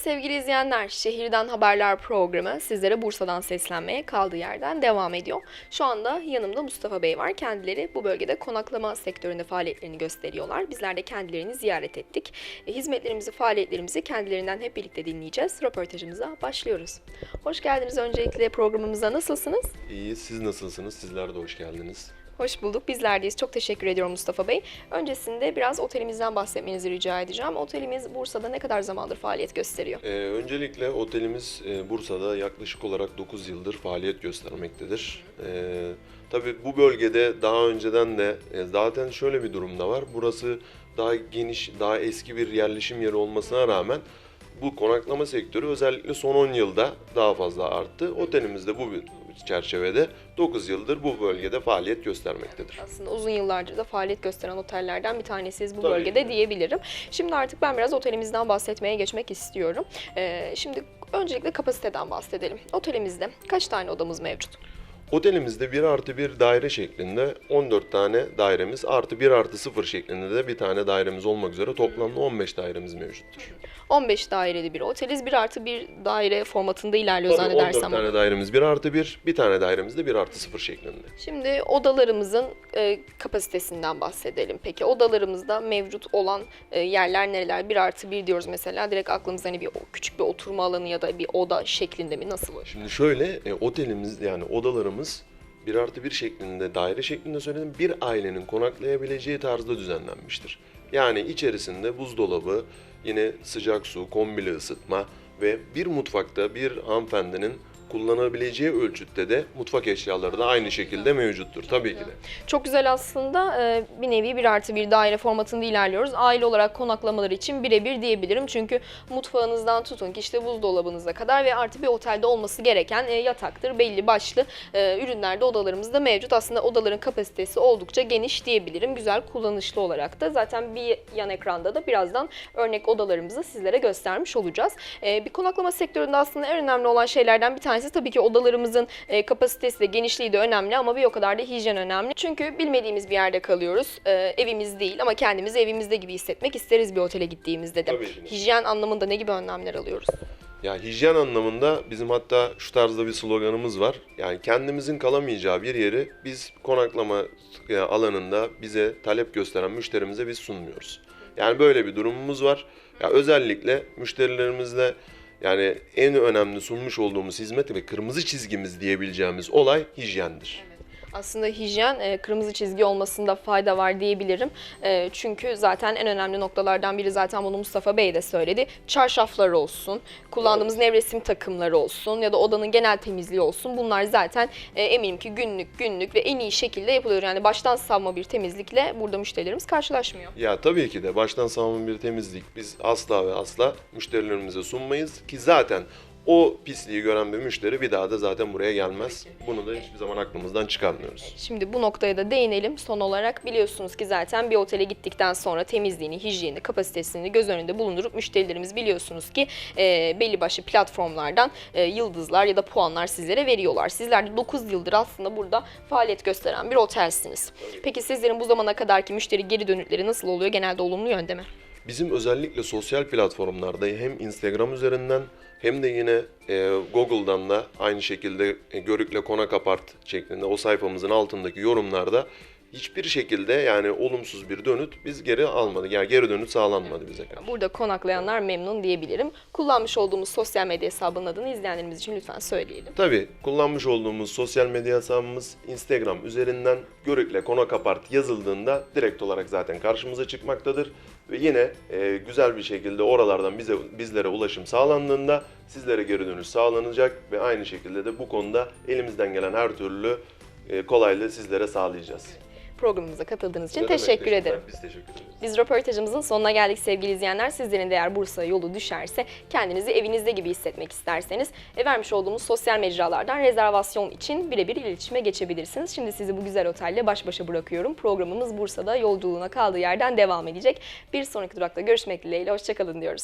sevgili izleyenler, Şehirden Haberler programı sizlere Bursa'dan seslenmeye kaldığı yerden devam ediyor. Şu anda yanımda Mustafa Bey var. Kendileri bu bölgede konaklama sektöründe faaliyetlerini gösteriyorlar. Bizler de kendilerini ziyaret ettik. E, hizmetlerimizi, faaliyetlerimizi kendilerinden hep birlikte dinleyeceğiz. Röportajımıza başlıyoruz. Hoş geldiniz öncelikle programımıza. Nasılsınız? İyi, siz nasılsınız? Sizler de hoş geldiniz. Hoş bulduk. Bizlerdeyiz. Çok teşekkür ediyorum Mustafa Bey. Öncesinde biraz otelimizden bahsetmenizi rica edeceğim. Otelimiz Bursa'da ne kadar zamandır faaliyet gösteriyor? Ee, öncelikle otelimiz e, Bursa'da yaklaşık olarak 9 yıldır faaliyet göstermektedir. Ee, tabii bu bölgede daha önceden de e, zaten şöyle bir durumda var. Burası daha geniş, daha eski bir yerleşim yeri olmasına rağmen bu konaklama sektörü özellikle son 10 yılda daha fazla arttı. Otelimiz de bu çerçevede 9 yıldır bu bölgede faaliyet göstermektedir. Aslında uzun yıllardır da faaliyet gösteren otellerden bir tanesiyiz bu Tabii bölgede diyebilirim. Şimdi artık ben biraz otelimizden bahsetmeye geçmek istiyorum. Ee, şimdi öncelikle kapasiteden bahsedelim. Otelimizde kaç tane odamız mevcut? Otelimizde 1 artı 1 daire şeklinde 14 tane dairemiz artı 1 artı 0 şeklinde de bir tane dairemiz olmak üzere toplamda 15 dairemiz mevcuttur. 15 daireli bir oteliz. 1 artı 1 daire formatında ilerliyor Tabii 14 zannedersem. tane dairemiz 1 artı 1, bir tane dairemiz de 1 artı 0 şeklinde. Şimdi odalarımızın e, kapasitesinden bahsedelim. Peki odalarımızda mevcut olan e, yerler nereler? 1 artı 1 diyoruz mesela. Direkt aklımıza hani bir küçük bir oturma alanı ya da bir oda şeklinde mi? Nasıl? Şimdi şöyle e, otelimiz yani odalarımız 1 artı 1 şeklinde daire şeklinde söyledim bir ailenin konaklayabileceği tarzda düzenlenmiştir. Yani içerisinde buzdolabı, yine sıcak su, kombili ısıtma ve bir mutfakta bir hanımefendinin kullanabileceği ölçütte de mutfak eşyaları da aynı şekilde mevcuttur tabii ki de. Çok güzel aslında e, bir nevi bir artı bir daire formatında ilerliyoruz. Aile olarak konaklamalar için birebir diyebilirim. Çünkü mutfağınızdan tutun ki işte buzdolabınıza kadar ve artı bir otelde olması gereken e, yataktır. Belli başlı e, ürünler de odalarımızda mevcut. Aslında odaların kapasitesi oldukça geniş diyebilirim. Güzel kullanışlı olarak da. Zaten bir yan ekranda da birazdan örnek odalarımızı sizlere göstermiş olacağız. Bir konaklama sektöründe aslında en önemli olan şeylerden bir tanesi tabii ki odalarımızın e, kapasitesi de genişliği de önemli ama bir o kadar da hijyen önemli. Çünkü bilmediğimiz bir yerde kalıyoruz. E, evimiz değil ama kendimizi evimizde gibi hissetmek isteriz bir otele gittiğimizde de. Tabii ki. Hijyen anlamında ne gibi önlemler alıyoruz? Ya hijyen anlamında bizim hatta şu tarzda bir sloganımız var. Yani kendimizin kalamayacağı bir yeri biz konaklama e, alanında bize talep gösteren müşterimize biz sunmuyoruz. Yani böyle bir durumumuz var. Ya özellikle müşterilerimizle yani en önemli sunmuş olduğumuz hizmet ve kırmızı çizgimiz diyebileceğimiz olay hijyendir. Aslında hijyen e, kırmızı çizgi olmasında fayda var diyebilirim. E, çünkü zaten en önemli noktalardan biri zaten bunu Mustafa Bey de söyledi. Çarşaflar olsun, kullandığımız nevresim takımları olsun ya da odanın genel temizliği olsun. Bunlar zaten e, eminim ki günlük günlük ve en iyi şekilde yapılıyor. Yani baştan savma bir temizlikle burada müşterilerimiz karşılaşmıyor. Ya tabii ki de baştan savunma bir temizlik biz asla ve asla müşterilerimize sunmayız ki zaten o pisliği gören bir müşteri bir daha da zaten buraya gelmez. Bunu da hiçbir zaman aklımızdan çıkarmıyoruz. Şimdi bu noktaya da değinelim. Son olarak biliyorsunuz ki zaten bir otele gittikten sonra temizliğini, hijyenini, kapasitesini göz önünde bulundurup müşterilerimiz biliyorsunuz ki e, belli başlı platformlardan e, yıldızlar ya da puanlar sizlere veriyorlar. Sizler de 9 yıldır aslında burada faaliyet gösteren bir otelsiniz. Peki sizlerin bu zamana kadarki müşteri geri dönütleri nasıl oluyor? Genelde olumlu yönde mi? Bizim özellikle sosyal platformlarda hem Instagram üzerinden hem de yine e, Google'dan da aynı şekilde e, Görükle Konak Apart şeklinde o sayfamızın altındaki yorumlarda hiçbir şekilde yani olumsuz bir dönüt biz geri almadık. Yani geri dönüt sağlanmadı bize karşı. Burada konaklayanlar memnun diyebilirim. Kullanmış olduğumuz sosyal medya hesabının adını izleyenlerimiz için lütfen söyleyelim. Tabii kullanmış olduğumuz sosyal medya hesabımız Instagram üzerinden Görükle Konak Apart yazıldığında direkt olarak zaten karşımıza çıkmaktadır. Ve yine e, güzel bir şekilde oralardan bize bizlere ulaşım sağlandığında sizlere geri dönüş sağlanacak ve aynı şekilde de bu konuda elimizden gelen her türlü e, kolaylığı sizlere sağlayacağız. Programımıza katıldığınız için teşekkür ederim. Biz teşekkür ederiz. Biz röportajımızın sonuna geldik sevgili izleyenler. Sizlerin de eğer Bursa yolu düşerse kendinizi evinizde gibi hissetmek isterseniz e, vermiş olduğumuz sosyal mecralardan rezervasyon için birebir iletişime geçebilirsiniz. Şimdi sizi bu güzel otelle baş başa bırakıyorum. Programımız Bursa'da yolculuğuna kaldığı yerden devam edecek. Bir sonraki durakta görüşmek dileğiyle. Hoşçakalın diyoruz.